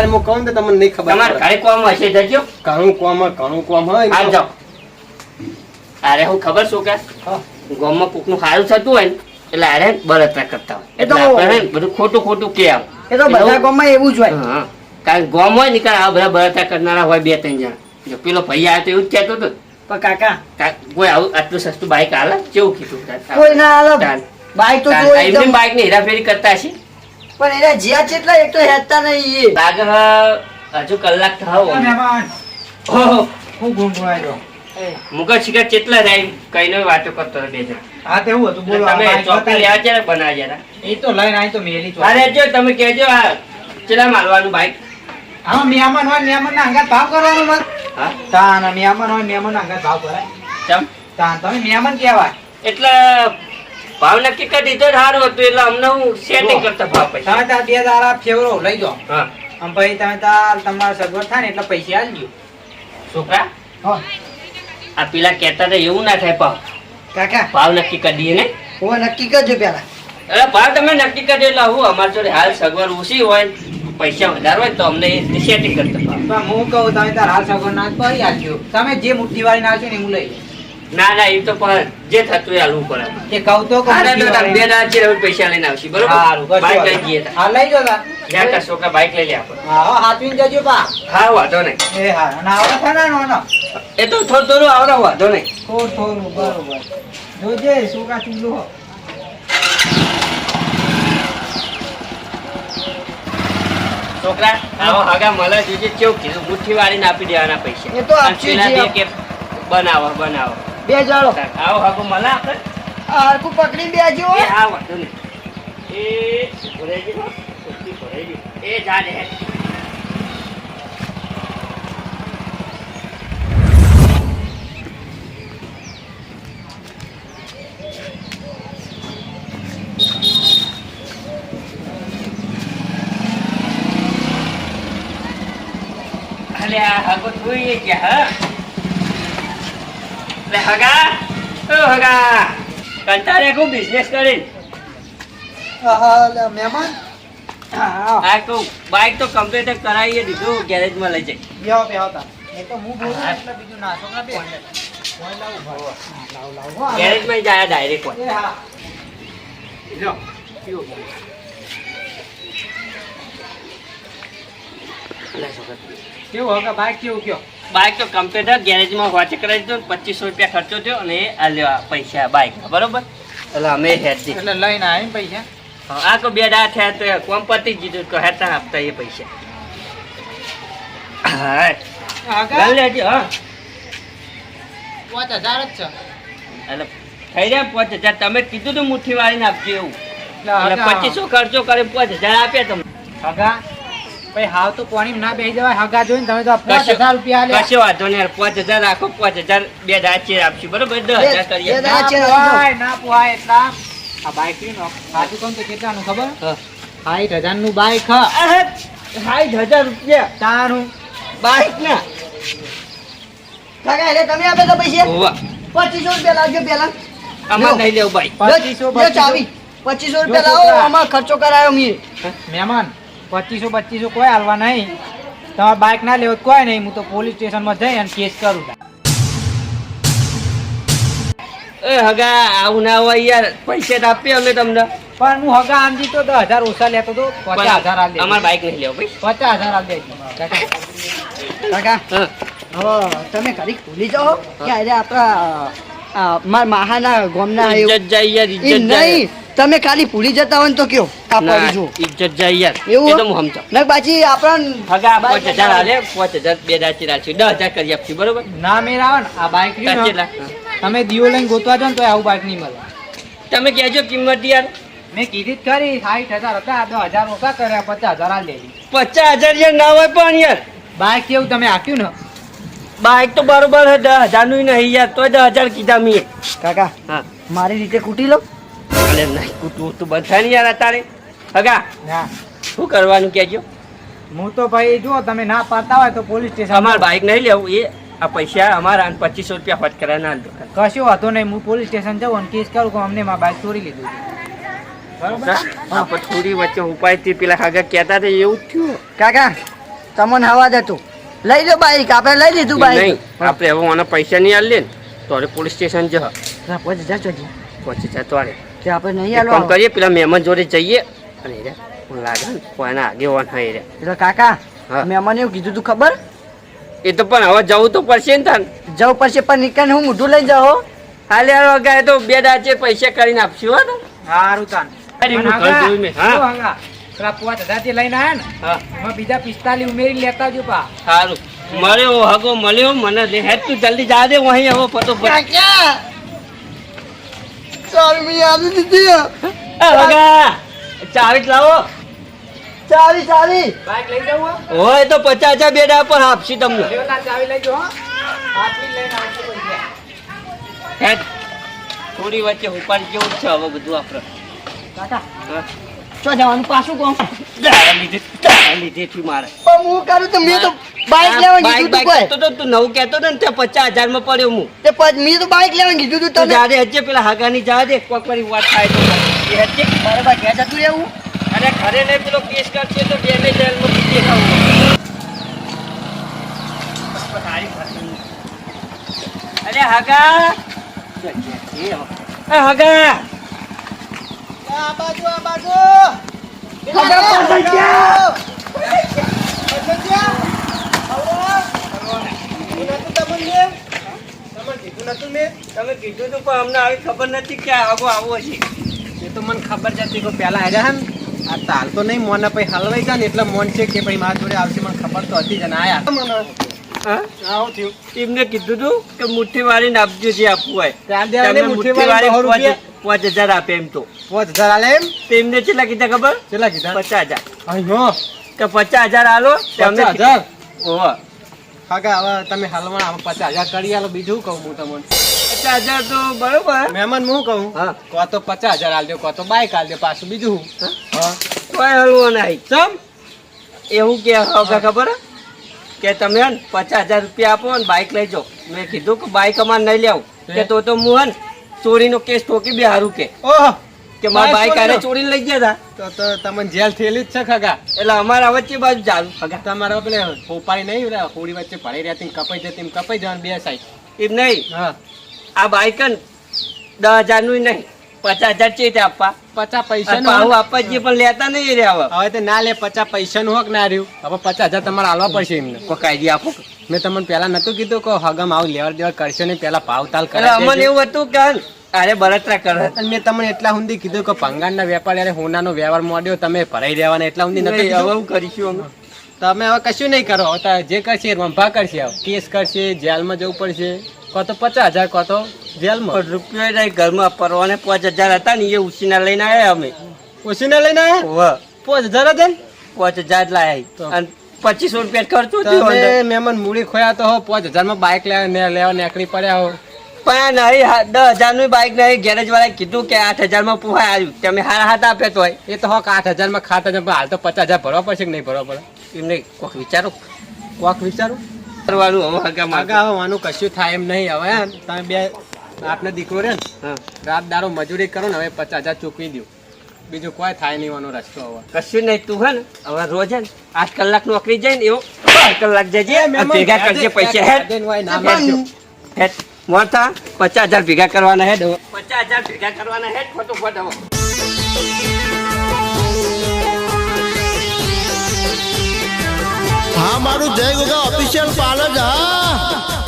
તારે હું કહું તો તમને નહીં ખબર તમારે પડે. કોમ હશે જજો. ઘણું કોમ ઘણું કોમ હોય આ જાઓ. અરે હું ખબર શું કે. ગામમાં કોકનું સારું થતું હોય ને એટલે અરે બળતરા કરતા હોય. એ તો- બધું ખોટું ખોટું કે આમ. એ તો બધા ગામમાં એવું જ હોય. કારણ ગામ હોય ને કારણ આ બધા બળતરા કરનારા હોય બે ત્રણ જણા. જો પેલો ભાઈ આવ્યો તો એવું જ કહેતો હતો પણ કાકા કોઈ આવું આટલું સસ્તું બાઈક હાલે? કેવું કીધું? કોઈ ના હાલે. બાઈક તો બાઈકની હેરાફેરી કરતા હશે? પણ એના જ્યાં જેટલા એક તો હેતા નહીં એ. લાગે હજુ કલાક થાવ હું ગુંગવાયો મુગલ શિખર કેટલા રહી કઈ વાતો કરતો બે જણા. હા તે હું હતું. બોલો તમે બતાવી. લેવા જરા બનાવ્યા જરા. એ તો લઈને આવી તો મેલી. અરે જો તમે કહેજો આ કેટલા મારવાનું બાઈક હા મહેમાન હોય મહેમાન ના અંગાત ભાવ કરવાનો મત. હા? તાન મહેમાન હોય મહેમાન ના અંગાત ભાવ કરાય. ચમ? તાન તમે મહેમાન કહેવાય. એટલે ભાવ નક્કી કરી દીધો ને સારું હતું એટલે અમને હું સેટિંગ કરતા ભાવ પછી તમે તાર બે દાડા ફેવરો લઈ જાઓ. હા. આમ પછી તમે તાર તમારા સગવડ થાય ને એટલે પૈસા આલજો છોકરા? હા. આ પેલા કહેતા તો એવું ના થાય ભાવ. કાકા. ભાવ નક્કી કરી દઈએ ને? હું નક્કી કરજો પેલા. અરે ભાવ તમે નક્કી કરી એટલે હું અમારી જોડે હાલ સગવડ ઓછી હોય પૈસા વધારે હોય તો અમને સેટિંગ કરતા ભાવ. હું કહું તમે તાર હાલ સગવડ ના કરી આલજો તમે જે મુઠ્ઠી વાળી નાખશો ને હું લઈ. ના ના એ તો પણ જે થતું એ હાલવું પડે. એ કહું તો બે દાડા ચીર પૈસા લઈને આવશે બરોબર? બાઈક લઈ જઈએ હા લઈ જતા છોકરા બાઈક લઈ લે આપણે હા હા, જજો બા. હા વાંધો નહીં. એ હા અને આવડે ખરા ને ઓનો? એ તો થોડું થોડું આવડે વાંધો નહીં. થોડું થોડું બરોબર. જોજે શું ચૂલો છોકરા આવો હગા મળે જોજે કેવું કીધું મુઠ્ઠી વાળીને આપી દેવાના પૈસા. એ તો આપશે બનાવો બનાવો. બે જાળો. આવો હાકો મળે આપણે. આ હરખું પકડી બેજો એ આ વાંધો નહીં. એ ભરાઈ ગયો. ભરાઈ ગયું. એ જા દે અલે આ હગો થોઈ ગયા હા? લે હગા ઓ હગા કંટાળે ખૂબ બિઝનેસ કરીને હા, લે, મહેમાન આ તો બાઈક તો કમ્પ્લીટ કરાવીએ દીધું ગેરેજમાં લઈ જઈ બેહો, બેહો તાર. એ તો હું બોલું એટલે બીજું ના છોકરા બે. ફોન લાવું, ભાઈ. હા, લાવ, લાવ, હો, હાલો. ગેરેજમાં જાય ડાયરેક્ટ હા. લ્યો, પીવો. કેવું હગા બાઈક કેવું કયો બાઈક તો કમ્પ્યુટર ગેરેજમાં વાંચે કરાવી દીધું. પચીસો રૂપિયા ખર્ચો થયો અને આ લેવા પૈસા બાઇક બરોબર? એટલે અમે હેડજી એટલે લઈને આવી પૈસા? આ તો બે દા થયા તો કોમ પતી જ દીધું તો હેતા આપતા એ પૈસા. હા. હગા હા. પાંચ હજાર જ છે. એટલે થઈ જાય પાંચ હજાર. તમે કીધું તું મુઠ્ઠી વાળીને આપજો એવું. પચીસો ખર્ચો કરે પાંચ હજાર આપ્યા તમને. ભાઈ હાવ તો પાણી ના બેસી જવાય હગા જોઈને તમે તો પાંચ હજાર રૂપિયા આલ્યા. કશો વાંધો નહીં પાંચ હજાર રાખો પાંચ હજાર બે દાડા આપશું બરોબર? દસ હજાર કરીએ ના પોહાય, એટલા. આ બાઈક રહ્યું સાચું કહું તો કેટલાનું ખબર? હા. સાઠ હજારનું બાઈક સાઠ હજાર રૂપિયા. તારું. બાઈક ના. કાકા એટલે તમે આપે તો પૈસા? પચીસો રૂપિયા લાવજો પેલા આમાં નહીં લેવું બાઈક પચીસો ચાવી. પચીસો રૂપિયા લાવો આમાં ખર્ચો કરાયો મીએ. મહેમાન પચીસો પચીસો કોઈ હાલવા નહીં. તમારે બાઇક ના લેવો કોઈ નહીં. હું તો પોલીસ સ્ટેશનમાં જઈ અને કેસ કરું. એ હગા આવું ના હોય યાર. પૈસા આપીએ અમે તમને. પણ હું હગા આમજી તો દસ હજાર ઓછા લેતો તો પચાસ હજાર આલ દે. અમારે બાઈક નહીં લેવો ભાઈ. પચાસ હજાર આલ દે. કાકા. હવે તમે ઘરે ભૂલી જાઓ કે આજે આપણા મારા મહાના ગોમના ઇજ્જત જાય યાર ઇજ્જત જાય. નહીં. તમે ખાલી ભૂલી જતા હોય તો કયો? આ જો ઇજ્જત જાય યાર. એવું તો હું સમજાવું. ને પાછી આપણા હગા પાંચ હજાર હાલે બે દાચી રાખશું દસ કરી આપશું બરોબર? ના મેર આવે આ બાઈક રહ્યું તમે દીવો લઈને ગોતવા જાઓ તો આવું બાઈક નહીં મળે. તમે કહેજો કિંમત યાર. મેં કીધી જ ખરી સાઠ હજાર હતા દસ હજાર ઓછા કર્યા પચાસ હજાર આલ દેજો પચાસ હજાર યાર ના હોય પણ યાર. બાઈક કેવું તમે આપ્યું ને? બાઈક તો બરોબર હે દસ હજારનું નહીં યાર તોય દસ હજાર કીધા મેં કાકા હા. મારી રીતે કૂટી લો. અરે નહીં. તું તું બધા યાર અત્યારે હગા ના. શું કરવાનું કહેજો? હું તો ભાઈ જો તમે ના પાડતા હોય તો પોલીસ સ્ટેશન અમારે બાઈક નહીં લેવું એ આ પૈસા અમારા અને પચીસો રૂપિયા ફટ કરાય ના કશું વાંધો નહીં હું પોલીસ સ્ટેશન જાઉં અને કેસ કરું કે અમને મારા બાઈક ચોરી લીધું બરાબર? થોડી વચ્ચે ઉપાયથી પેલા કાકા કહેતા હતા એવું જ થયું. કાકા તમને હવા દેતું લઈ લો બાઈક આપણે લઈ લીધું નહીં આપણે હવે મને પૈસા નહીં આલે ને તો પોલીસ સ્ટેશન જ પહોંચી જા ચોથી પહોંચી જાય તો તે આપણે નહીં આલો કામ કરીએ પેલા મહેમાન જોડે જઈએ. અને રે લાગે કોના આગેવાન હોય રે. એટલે કાકા મહેમાન એવું કીધું તું ખબર? એ તો પણ હવે જવું તો પડશે ને તન. જવું પડશે પણ નીકળે હું મોઢું લઈ જાઉં હાલે હાલો ગાય તો બે દાચે પૈસા કરીને આપશું હો તો સારું તાન. હું. પેલા પાંચ હજાર લઈને આયા ને હા. બીજા પિસ્તાલીસ ઉમેરી લેતા જો પા. સારું મળ્યો હગો મળ્યો મને હેડ તું જલ્દી જા દે હું અહીં હવે ફટો ચાવી મેં આપી દીધી ચાવીસ લાવો. ચાવી ચાવી. બાઈક લઈ જાવ હો? હોય તો પચાસ હજાર બેડા પર આપશી તમને. ચાવી લઈ. હેડ થોડી વચ્ચે ઉપાડી જેવું જ છે હવે બધું આપણે. કાકા ચો જવાનું? પાછું કોણ? લીધે લીધેથી મારે. હું કરું તો મેં તો બાઈક લેવા કીધું તું કોઈ? તો તું નવું કહેતો ને તે 50000 માં પડ્યો હું. તે પછી મેં તો બાઇક લેવા કીધું તું તને. તમે હજે પેલા હાગાની જા દે કોક વાર વાત થાય તો. એ હજે બરાબર ઘેર જતું રહેવું. અરે ઘરે ને પેલો કેસ કરશે તો ડેમેજ ને જેલમાં પૂછી ખાવું અરે હગા. એ હગા. ખબર પડી ગયા. તમે કીધું હતું પણ અમને આવી ખબર નથી કે આગો આવો છે. એ તો મને ખબર જ હતી કે પહેલાં આવ્યા હે આ તાલ તો નહીં મોને પછી હલવાઈ જાય ને એટલે મોન છે કે ભાઈ મારા જોડે આવશે મને ખબર તો હતી જ ને આયા. મને આવું થયું. એમને કીધું તું કે મુઠ્ઠી વાળીને આપજો જે આપવું હોય. મુઠ્ઠી વાળી વાળી. પાંચ હજાર આપે એમ તો. પાંચ હજાર આલે એમ? તો કેટલા કીધા ખબર? કેટલા કીધા? પચાસ હજાર. પચાસ હજાર આલો તમને હજાર? ઓહો. કાકા હવે તમે હાલવા આમાં પચાસ હજાર કરી આલો બીજું કહું હું તમને? પચાસ હજાર તો બરોબર. મહેમાન હું કહું? હા. કો તો પચાસ હજાર આલજો કો તો બાઈક આલજો પાછું બીજું હું? હા. કોઈ હલવો નહીં. ચમ? એવું કે હવે ખબર? કે તમે પચાસ હજાર રૂપિયા આપો ને બાઇક લઈ જાઓ. મેં કીધું કે બાઇક અમારે નહીં લેવું. કે તો તો હું હે ચોરીનો કેસ ઠોકી બે હારું કે. ઓહ. કે મારા ભાઈ કાલે ચોરી લઈ ગયા હતા તો તો તમને જેલ થયેલી જ છે ખગા. એટલે અમારા વચ્ચે બાજુ ચાલુ ખગા. તમારા પેલે હોપારી નહીં પેલા હોળી વચ્ચે ભરાઈ રહ્યા ને કપાઈ જતી કપાઈ જવાનું બે સાઈડ. એમ નહીં. હા. આ બાઈક દસ હજારનું નહીં પચાસ હજાર ચેટ આપવા. પચાસ પૈસા નું આપવા જે પણ લેતા નહીં રહ્યા હવે. હવે તો ના લે પચાસ પૈસા નું હોક ના રહ્યું. હવે પચાસ હજાર તમારે આલવા પડશે એમને. કોઈ કાયદી આપો. મેં તમને પેલા નતું કીધું કે હગમ આવું લેવા દેવડ કરશે ને પેલા ભાવ તાલ એટલે કરાવી અમને એવું હતું કે અરે બળતરા કરે. મેં તમને એટલા સુધી કીધું કે ભંગારના વેપારી અરે હોનાનો વ્યવહાર મોડ્યો તમે ભરાઈ રહેવાના એટલા સુધી નથી હવે હું કરીશું અમે તમે હવે કશું નહીં કરો. જે કરશે રંભા કરશે કેસ કરશે જેલમાં જવું પડશે. કો તો પચાસ હજાર કો તો જેલમાં. રૂપિયા નહીં ઘરમાં પરવાને પાંચ હજાર હતા ને એ ઉછીના લઈને આવ્યા અમે. ઓછીને લઈને આવ્યા. પાંચ હજાર હતા ને પાંચ હજાર લાયા અને પચીસો રૂપિયા ખર્ચો મેમન મૂડી ખોયા તો હો પાંચ હજારમાં બાઇક લેવા લેવા નીકળી પડ્યા હો. પણ નહીં દસ હજારની બાઇક બાઈક નહીં ગેરેજ વાળા કીધું કે આઠ હજારમાં પુહાય આવ્યું તમે હારા હાથ આપે તો એ તો હોક આઠ હજારમાં હજાર પણ હાલ તો પચાસ હજાર ભરવા પડશે કે નહીં ભરવા પડે? એમને કોક વિચારો? કોક વિચારું? કરવાનું હવે હવે આનું કશું થાય એમ નહીં હવે તમે બે આપને દીકરો રહે ને હા. રાત દારો મજૂરી કરો ને હવે પચાસ હજાર ચૂકવી દો બીજું કોઈ થાય નહીં વાનો રસ્તો હવે. કશું નહીં તું હે ને હવે રોજ હે ને આઠ કલાક નોકરી જાય ને એવો કલાક જજે ભેગા કરજે પૈસા. હેડ. હેડ. મોટા પચાસ હજાર ભેગા કરવાના હેડ હવે. પચાસ હજાર ભેગા કરવાના હેડ ફોટો હવે હા મારું જય ગોગા ઓફિશિયલ પાર્લર હા.